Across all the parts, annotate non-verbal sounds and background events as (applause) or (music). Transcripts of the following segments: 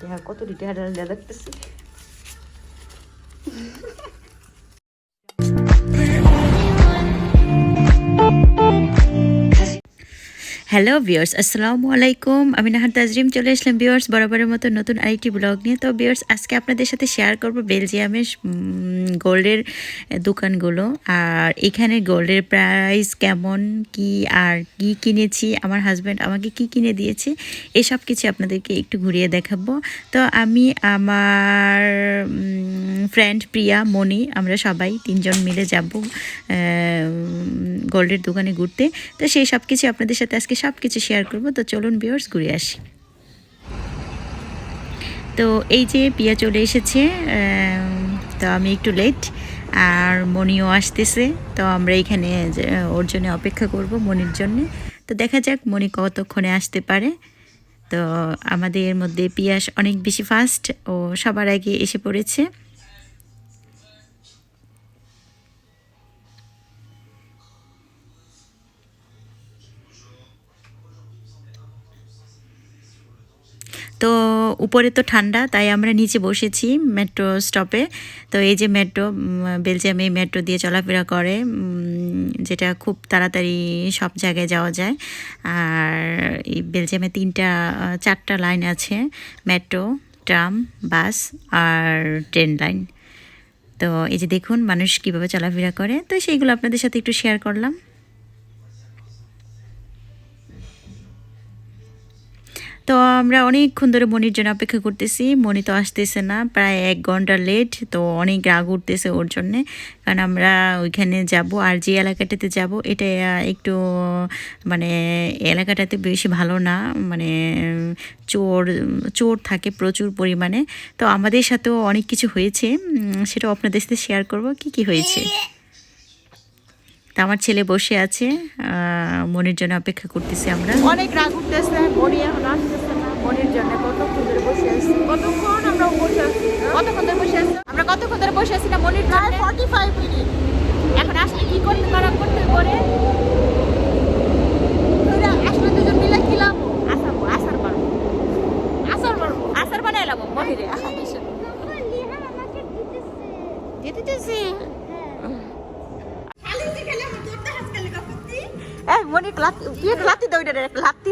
টেহা (laughs) কত টেহা দেখতেছি। হ্যালো ভিউয়ার্স আসসালামু আলাইকুম আমি নাহার তাজরিম চলে আসলাম ভিউয়ার্স বরাবরের মতো নতুন আরেকটি ব্লগ নিয়ে। তো ভিউয়ার্স আজকে আপনাদের সাথে শেয়ার করব বেলজিয়ামের গোল্ডের দোকানগুলো। আর এখানে গোল্ডের প্রাইস কেমন, কি, আর কি কিনেছি, আমার হাজব্যান্ড আমাকে কি কিনে দিয়েছে, এসব কিছু আপনাদেরকে একটু ঘুরিয়ে দেখাবো। তো, আমি আমার ফ্রেন্ড প্রিয়া মনি আমরা সবাই তিনজন মিলে যাব গোল্ডের দোকানে ঘুরতে। তো, সেই সব কিছু আপনাদের সাথে আজকে সব কিছু শেয়ার করব। তো চলুন বিয়ার্স ঘুরে আসি। তো এই যে পিয়া চলে এসেছে তো আমি একটু লেট আর মনিও আসতেছে। তো আমরা এখানে ওর জন্য অপেক্ষা করব মনির জন্য। তো দেখা যাক মনি কতক্ষণে আসতে পারে। তো আমাদের মধ্যে পিয়াস অনেক বেশি ফাস্ট ও সবার আগে এসে পড়েছে। তো উপরে তো ঠান্ডা, তাই আমরা নিচে বসেছি মেট্রো স্টপে। তো এই যে মেট্রো বেলজিয়ামে মেট্রো দিয়ে চলাফেরা করে যেটা খুব তাড়াতাড়ি সব জায়গায় যাওয়া যায়। আর এই বেলজিয়ামে তিনটা, চারটা লাইন আছে, মেট্রো, ট্রাম, বাস আর ট্রেন লাইন। তো এই যে দেখুন মানুষ কীভাবে চলাফেরা করে। তো সেইগুলো আপনাদের সাথে একটু শেয়ার করলাম। তো আমরা অনেকক্ষণ ধরে মনির জন্য অপেক্ষা করতেছি। মনি তো আসতেছে না, প্রায় এক ঘণ্টা লেট তো অনেক রাগ উঠতেছে ওর জন্যে। কারণ আমরা ওইখানে যাব আর যে এলাকাটাতে যাব, এটা একটু মানে এলাকাটাতে বেশি ভালো না। মানে চোর চোর থাকে প্রচুর পরিমাণে। তো আমাদের সাথেও অনেক কিছু হয়েছে। সেটাও আপনাদের সাথে শেয়ার করব। কি কি হয়েছে? তা আমার ছেলে বসে আছে মনের মনির জন্য অপেক্ষা করতেছি আমরা। অনেক রাগ উঠতেছে মনি এখন আসতেছে না মনির জন্য কতক্ষণ ধরে বসে আছি? কতক্ষণ আমরা বসে আছি? কতক্ষণ ধরে বসে আছি? আমরা কতক্ষণ ধরে বসে আছি না মনির জন্য? Forty five minute. এখন আসলে কি করতে পারা করতে পারে?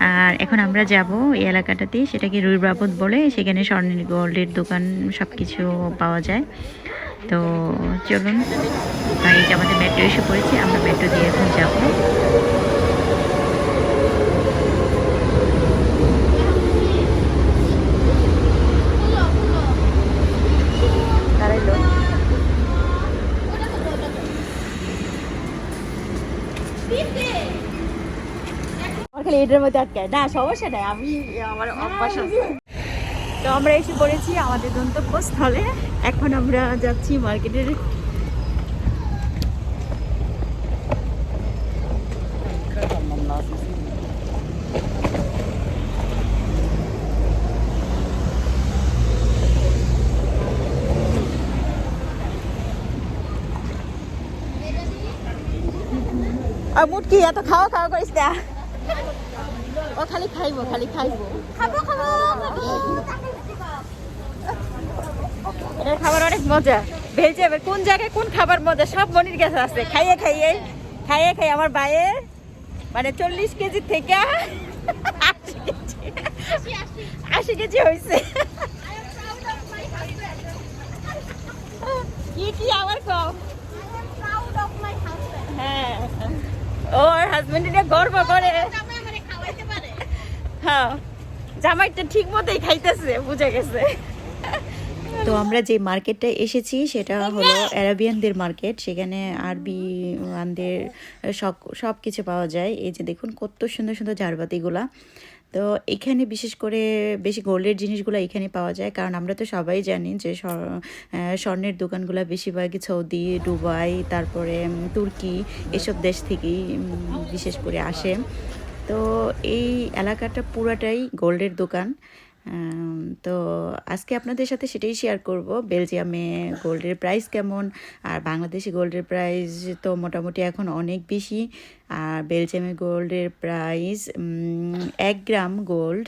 আর এখন আমরা যাব এই এলাকাটাতে সেটাকে রুই বাবদ বলে, সেখানে স্বর্ণের গোল্ডের দোকান সব কিছু পাওয়া যায়। তো চলুন যে আমাদের মেট্রো এসে পড়েছে, আমরা মেট্রো দিয়ে এখন যাব। খালি এটার মধ্যে আটকায় না সমস্যা নাই আমি আমার অভ্যাস আছে তো আমরা এসে পড়েছি আমাদের গন্তব্যস্থলে। এখন আমরা যাচ্ছি মার্কেটের। আর মুটকি এত খাওয়া খাওয়া করিস না। ও খালি খাইবো খালি খাইবো। খাব খাব এটার খাবার অনেক মজা। ভেজে যাবে কোন জায়গায় কোন খাবার মজা সব মনির কাছে আছে। খাইয়ে খাইয়ে খাইয়ে খাইয়ে আমার ভাইয়ের মানে চল্লিশ কেজি থেকে আশি কেজি আশি কেজি হয়েছে কি কি আবার কম হ্যাঁ। ওর হাজবেন্ড এটা গর্ব করে। হ্যাঁ জামাইটা ঠিক মতোই খাইতেছে, বুঝে গেছে। তো আমরা যে মার্কেটটা এসেছি, সেটা হলো অ্যারাবিয়ানদের মার্কেট। সেখানে আরবি, ওয়ানদের, সব সব কিছু পাওয়া যায়। এই যে দেখুন, কত সুন্দর সুন্দর ঝাড়বাতিগুলা তো এখানে বিশেষ করে বেশি গোল্ডের জিনিসগুলো এখানে পাওয়া যায়। কারণ আমরা তো সবাই জানি যে স্বর- স্বর্ণের দোকানগুলো বেশিরভাগই সৌদি, দুবাই, তারপরে তুর্কি এসব দেশ থেকেই বিশেষ করে আসে। তো এই এলাকাটা পুরাটাই গোল্ডের দোকান। তো আজকে আপনাদের সাথে সেটাই শেয়ার করব। বেলজিয়ামে গোল্ডের প্রাইস কেমন? আর বাংলাদেশি গোল্ডের প্রাইস তো মোটামুটি এখন অনেক বেশি। আর বেলজিয়ামে গোল্ডের প্রাইস এক গ্রাম গোল্ড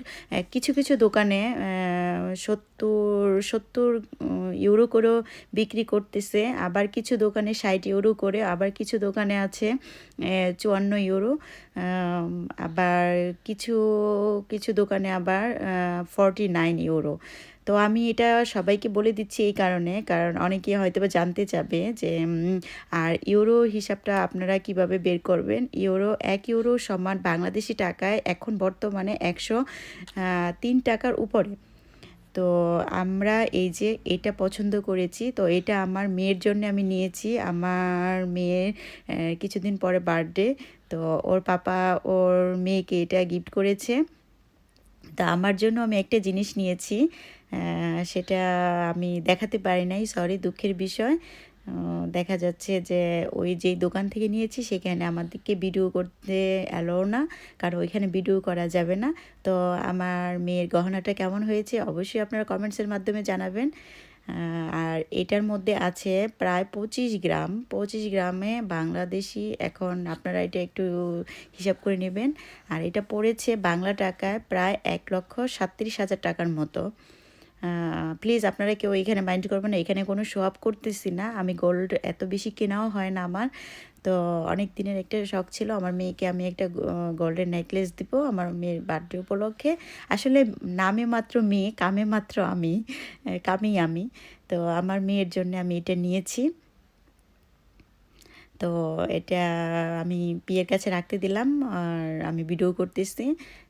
কিছু কিছু দোকানে সত্তর সত্তর ইউরো করেও বিক্রি করতেছে। আবার কিছু দোকানে ষাট ইউরো করে, আবার কিছু দোকানে আছে চুয়ান্ন ইউরো। আবার কিছু কিছু দোকানে আবার ফর্টি নাইন ইউরো। তো আমি এটা সবাইকে বলে দিচ্ছি এই কারণে, কারণ অনেকে হয়তো বা জানতে চাবে যে আর ইউরো হিসাবটা আপনারা কীভাবে বের করবেন? ইউরো, এক ইউরো সমান বাংলাদেশি টাকায় এখন বর্তমানে একশো তিন টাকার উপরে। তো আমরা এই যে এটা পছন্দ করেছি, তো এটা আমার মেয়ের জন্য আমি নিয়েছি। আমার মেয়ের কিছুদিন পরে বার্থডে, তো ওর পাপা, ওর মেয়েকে এটা গিফট করেছে। তা আমার জন্য আমি একটা জিনিস নিয়েছি সেটা আমি দেখাতে পারি নাই সরি দুঃখের বিষয়। দেখা যাচ্ছে যে ওই যেই দোকান থেকে নিয়েছি, সেখানে আমাদেরকে ভিডিও করতে অ্যালো না, কারণ ওইখানে ভিডিও করা যাবে না। তো আমার মেয়ের গহনাটা কেমন হয়েছে, অবশ্যই আপনারা কমেন্টসের মাধ্যমে জানাবেন। আর এটার মধ্যে আছে প্রায় পঁচিশ গ্রাম। পঁচিশ গ্রামে বাংলাদেশি এখন আপনারা এটা একটু হিসাব করে নেবেন। আর এটা পড়েছে বাংলা টাকায় প্রায় এক লক্ষ সাত্রিশ হাজার টাকার মতো। প্লিজ আপনারা কেউ এখানে মাইন্ড করবেন এখানে কোনো শো আপ করতেছি না। আমি গোল্ড এত বেশি কেনাও হয় না আমার। তো অনেক দিনের একটা শখ ছিল। আমার মেয়েকে আমি একটা গোল্ডেন নেকলেস দিব আমার মেয়ের বার্থডে উপলক্ষে। আসলে নামে মাত্র মেয়ে, কামে মাত্র আমি কামেই আমি। তো আমার মেয়ের জন্য আমি এটা নিয়েছি। তো এটা আমি বিয়ের কাছে রাখতে দিলাম আর আমি ভিডিও করতেছি।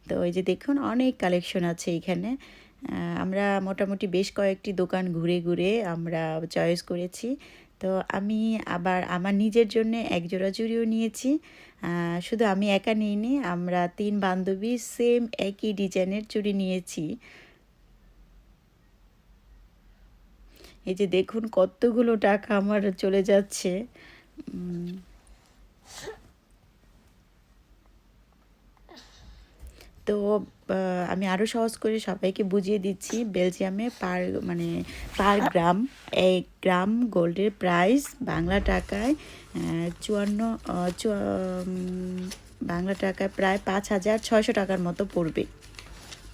তো এই যে দেখুন, অনেক কালেকশন আছে এখানে। আমরা মোটামুটি বেশ কয়েকটি দোকান ঘুরে ঘুরে আমরা চয়েস করেছি। তো আমি আবার আমার নিজের জন্য এক জোড়া চুড়িও নিয়েছি। শুধু আমি একা নিইনি, আমরা তিন বান্ধবী সেম একই ডিজাইনের চুড়ি নিয়েছি। এই যে দেখুন কতগুলো টাকা আমার চলে যাচ্ছে। তো আমি আরও সহজ করে সবাইকে বুঝিয়ে দিচ্ছি। বেলজিয়ামে পার মানে পার গ্রাম এক গ্রাম গোল্ডের প্রাইস বাংলা টাকায় চুয়ান্ন বাংলা টাকায় প্রায় পাঁচ হাজার ছয়শো টাকার মতো পড়বে।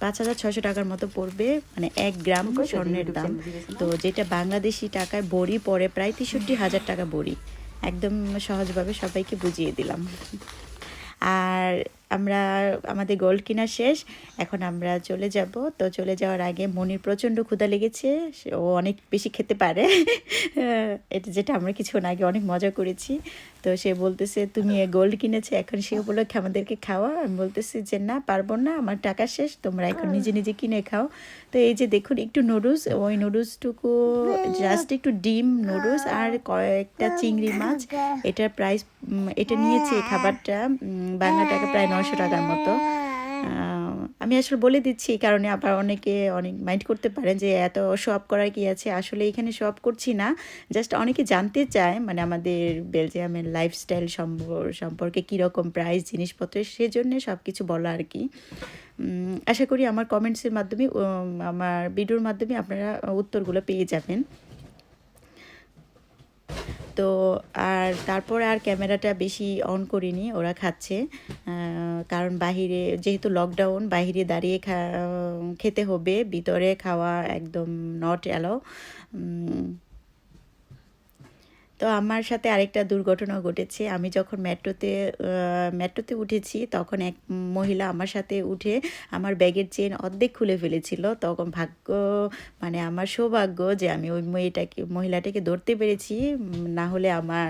পাঁচ হাজার ছয়শো টাকার মতো পড়বে মানে এক গ্রাম স্বর্ণের দাম। তো যেটা বাংলাদেশি টাকায় বড়ি পড়ে প্রায় তেষট্টি হাজার টাকা বড়ি। একদম সহজভাবে সবাইকে বুঝিয়ে দিলাম। আর আমরা আমাদের গোল্ড কেনা শেষ, এখন আমরা চলে যাব। তো চলে যাওয়ার আগে মনির প্রচণ্ড ক্ষুধা লেগেছে, ও অনেক বেশি খেতে পারে। (laughs) এটা যেটা আমরা কিছুক্ষণ আগে অনেক মজা করেছি। তো সে বলতেছে, তুমি গোল্ড কিনেছে, এখন সে উপলক্ষে আমাদেরকে খাওয়া। আমি বলতেছি যে, না, পারব না, আমার টাকা শেষ, তোমরা এখন নিজে নিজে কিনে খাও। তো এই যে দেখুন, একটু নুডলস, ওই নুডলসটুকু জাস্ট একটু ডিম, নুডলস আর কয়েকটা চিংড়ি মাছ। এটার প্রাইস এটা নিয়েছে খাবারটা বাংলা টাকা প্রায় নশো টাকার মতো। আমি আসলে বলে দিচ্ছি, এই কারণে আবার অনেকে অনেক মাইন্ড করতে পারেন যে এত শো করার কি আছে? আসলে এখানে শো করছি না। জাস্ট অনেকে জানতে চায় মানে আমাদের বেলজিয়ামের লাইফস্টাইল সম্পর্কে কীরকম প্রাইস জিনিসপত্রের সেজন্য সব কিছু বলা আর কি। আশা করি আমার কমেন্টসের মাধ্যমে আমার ভিডিওর মাধ্যমে আপনারা উত্তরগুলো পেয়ে যাবেন। তো আর তারপর আর ক্যামেরাটা বেশি অন করিনি, ওরা খাচ্ছে। কারণ বাহিরে যেহেতু লকডাউন বাহিরে দাঁড়িয়ে খেতে হবে, ভিতরে খাওয়া একদম নট অ্যালাও তো আমার সাথে আরেকটা দুর্ঘটনা ঘটেছে। আমি যখন মেট্রোতে মেট্রোতে উঠেছি, তখন এক মহিলা আমার সাথে উঠে আমার ব্যাগের চেন অর্ধেক খুলে ফেলেছিল। তখন ভাগ্য মানে আমার সৌভাগ্য যে আমি ওই মেয়েটাকে, মহিলাটাকে ধরতে পেরেছি। না হলে আমার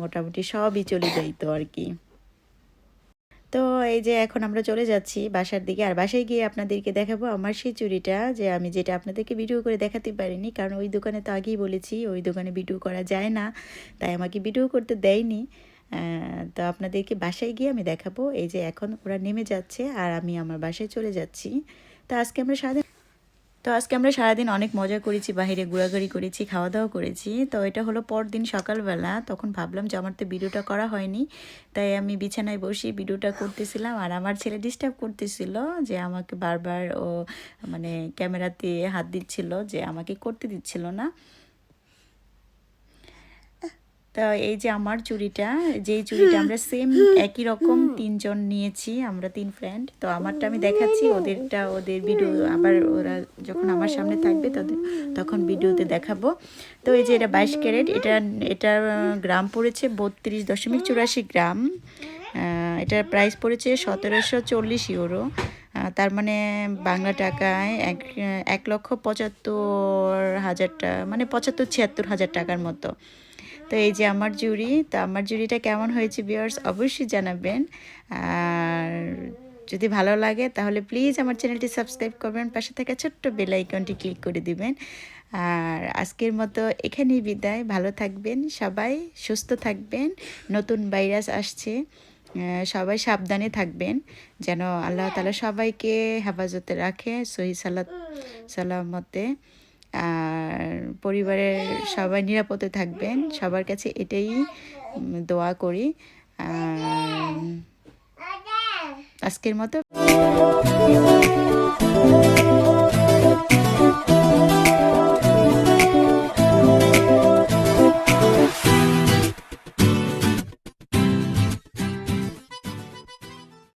মোটামুটি সবই চলে যাইতো আর কি। তো এই যে এখন আমরা চলে যাচ্ছি বাসার দিকে, আর বাসায় গিয়ে আপনাদেরকে দেখাবো আমার সেই চুরিটা যে আমি যেটা আপনাদেরকে ভিডিও করে দেখাতে পারিনি। কারণ ওই দোকানে তো আগেই বলেছি, ওই দোকানে ভিডিও করা যায় না, তাই আমাকে ভিডিও করতে দেয়নি। তো আপনাদেরকে বাসায় গিয়ে আমি দেখাবো। এই যে এখন ওরা নেমে যাচ্ছে, আর আমি আমার বাসায় চলে যাচ্ছি। তো আজকে আমরা সারাদিন তো আজকে আমরা সারাদিন অনেক মজা করেছি, বাহিরে ঘোরাঘুরি করেছি খাওয়া দাওয়া করেছি। তো এটা হলো পরদিন সকালবেলা, তখন ভাবলাম যে আমার তো ভিডিওটা করা হয়নি, তাই আমি বিছানায় বসে ভিডিওটা করতেছিলাম। আর আমার ছেলে ডিস্টার্ব করতেছিল যে আমাকে বারবার ও মানে ক্যামেরাতে হাত দিচ্ছিল যে আমাকে করতে দিচ্ছিল না। তো এই যে আমার চুড়িটা, যেই চুড়িটা আমরা সেম একই রকম তিনজন নিয়েছি, আমরা তিন ফ্রেন্ড তো আমারটা আমি দেখাচ্ছি, ওদেরটা, ওদের ভিডিও আবার ওরা যখন আমার সামনে থাকবে তাদের তখন ভিডিওতে দেখাবো। তো এই যে এটা বাইশ ক্যারেট, এটা এটা গ্রাম পড়েছে বত্রিশ দশমিক চুরাশি গ্রাম। এটার প্রাইস পড়েছে সতেরোশো চল্লিশ ইউরো তার মানে বাংলা টাকায় এক এক লক্ষ পঁচাত্তর হাজার টাকা মানে পঁচাত্তর ছিয়াত্তর হাজার টাকার মতো। তো এই যে আমার জুড়ি, তো আমার জুড়িটা কেমন হয়েছে বিয়ার্স অবশ্যই জানাবেন। আর যদি ভালো লাগে, তাহলে প্লিজ আমার চ্যানেলটি সাবস্ক্রাইব করবেন, পাশে থাকা ছোট্ট বেল আইকনটি ক্লিক করে দিবেন। আর আজকের মতো এখানেই বিদায়। ভালো থাকবেন সবাই, সুস্থ থাকবেন, নতুন ভাইরাস আসছে সবাই সাবধানে থাকবেন, যেন আল্লাহ তালা সবাইকে হেফাজতে রাখে সহি সালাত, সালামতে। আর পরিবারের সবাই নিরাপদে থাকবেন। সবার কাছে এটাই দোয়া করি। আজকের মতো